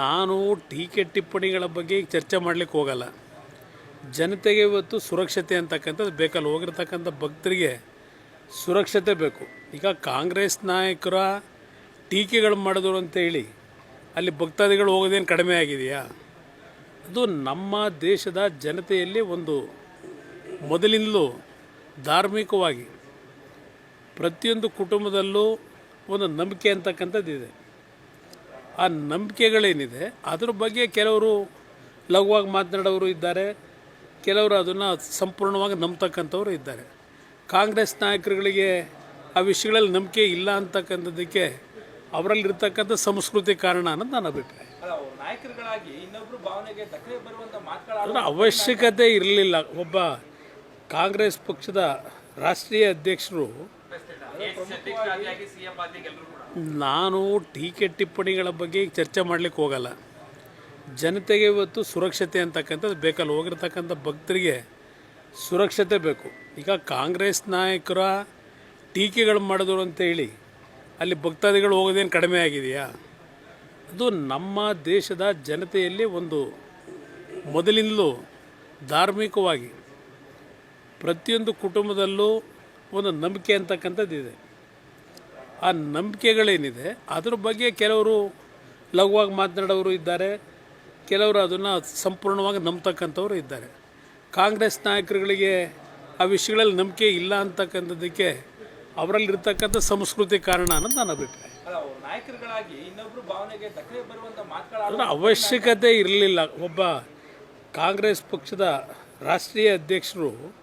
ನಾನು ಟೀಕೆ ಟಿಪ್ಪಣಿಗಳ ಬಗ್ಗೆ ಈಗ ಚರ್ಚೆ ಮಾಡಲಿಕ್ಕೆ ಹೋಗಲ್ಲ. ಜನತೆಗೆ ಇವತ್ತು ಸುರಕ್ಷತೆ ಅಂತಕ್ಕಂಥದ್ದು ಬೇಕಲ್ಲ. ಹೋಗಿರ್ತಕ್ಕಂಥ ಭಕ್ತರಿಗೆ ಸುರಕ್ಷತೆ ಬೇಕು. ಈಗ ಕಾಂಗ್ರೆಸ್ ನಾಯಕರ ಟೀಕೆಗಳು ಮಾಡಿದ್ರು ಅಂತೇಳಿ ಅಲ್ಲಿ ಭಕ್ತಾದಿಗಳು ಹೋಗೋದೇನು ಕಡಿಮೆ ಆಗಿದೆಯಾ? ಅದು ನಮ್ಮ ದೇಶದ ಜನತೆಯಲ್ಲಿ ಒಂದು ಮೊದಲಿಂದಲೂ ಧಾರ್ಮಿಕವಾಗಿ ಪ್ರತಿಯೊಂದು ಕುಟುಂಬದಲ್ಲೂ ಒಂದು ನಂಬಿಕೆ ಅಂತಕ್ಕಂಥದ್ದು ಇದೆ ಆ ನಂಬಿಕೆಗಳೇನಿದೆ ಅದ್ರ ಬಗ್ಗೆ ಕೆಲವರು ಲಘುವಾಗಿ ಮಾತನಾಡೋರು ಇದ್ದಾರೆ. ಕೆಲವರು ಅದನ್ನು ಸಂಪೂರ್ಣವಾಗಿ ನಂಬ್ತಕ್ಕಂಥವ್ರು ಇದ್ದಾರೆ. ಕಾಂಗ್ರೆಸ್ ನಾಯಕರುಗಳಿಗೆ ಆ ವಿಷಯಗಳಲ್ಲಿ ನಂಬಿಕೆ ಇಲ್ಲ ಅಂತಕ್ಕಂಥದ್ದಕ್ಕೆ ಅವರಲ್ಲಿರ್ತಕ್ಕಂಥ ಸಂಸ್ಕೃತಿ ಕಾರಣ ಅನ್ನೋದು ನನ್ನ ಅಭಿಪ್ರಾಯ. ಅದರ ಅವಶ್ಯಕತೆ ಇರಲಿಲ್ಲ. ಒಬ್ಬ ಕಾಂಗ್ರೆಸ್ ಪಕ್ಷದ ರಾಷ್ಟ್ರೀಯ ಅಧ್ಯಕ್ಷರು ನಾನು ಟೀಕೆ ಟಿಪ್ಪಣಿಗಳ ಬಗ್ಗೆ ಚರ್ಚೆ ಮಾಡಲಿಕ್ಕೆ ಹೋಗಲ್ಲ. ಜನತೆಗೆ ಇವತ್ತು ಸುರಕ್ಷತೆ ಅಂತಕ್ಕಂಥದ್ದು ಬೇಕಲ್ಲ. ಹೋಗಿರ್ತಕ್ಕಂಥ ಭಕ್ತರಿಗೆ ಸುರಕ್ಷತೆ ಬೇಕು. ಈಗ ಕಾಂಗ್ರೆಸ್ ನಾಯಕರ ಟೀಕೆಗಳು ಮಾಡಿದ್ರು ಅಂತೇಳಿ ಅಲ್ಲಿ ಭಕ್ತಾದಿಗಳು ಹೋಗೋದೇನು ಕಡಿಮೆ ಆಗಿದೆಯಾ? ಅದು ನಮ್ಮ ದೇಶದ ಜನತೆಯಲ್ಲಿ ಒಂದು ಮೊದಲಿಂದಲೂ ಧಾರ್ಮಿಕವಾಗಿ ಪ್ರತಿಯೊಂದು ಕುಟುಂಬದಲ್ಲೂ ಒಂದು ನಂಬಿಕೆ ಅಂತಕ್ಕಂಥದ್ದು ಇದೆ ಆ ನಂಬಿಕೆಗಳೇನಿದೆ ಅದ್ರ ಬಗ್ಗೆ ಕೆಲವರು ಲಘುವಾಗಿ ಮಾತನಾಡೋರು ಇದ್ದಾರೆ ಕೆಲವರು ಅದನ್ನು ಸಂಪೂರ್ಣವಾಗಿ ನಂಬ್ತಕ್ಕಂಥವ್ರು ಇದ್ದಾರೆ. ಕಾಂಗ್ರೆಸ್ ನಾಯಕರುಗಳಿಗೆ ಆ ವಿಷಯಗಳಲ್ಲಿ ನಂಬಿಕೆ ಇಲ್ಲ ಅಂತಕ್ಕಂಥದ್ದಕ್ಕೆ ಅವರಲ್ಲಿರ್ತಕ್ಕಂಥ ಸಂಸ್ಕೃತಿ ಕಾರಣ ಅನ್ನೋದು ನನ್ನ ಅಭಿಪ್ರಾಯ. ಅದರ ಅವಶ್ಯಕತೆ ಇರಲಿಲ್ಲ. ಒಬ್ಬ ಕಾಂಗ್ರೆಸ್ ಪಕ್ಷದ ರಾಷ್ಟ್ರೀಯ ಅಧ್ಯಕ್ಷರು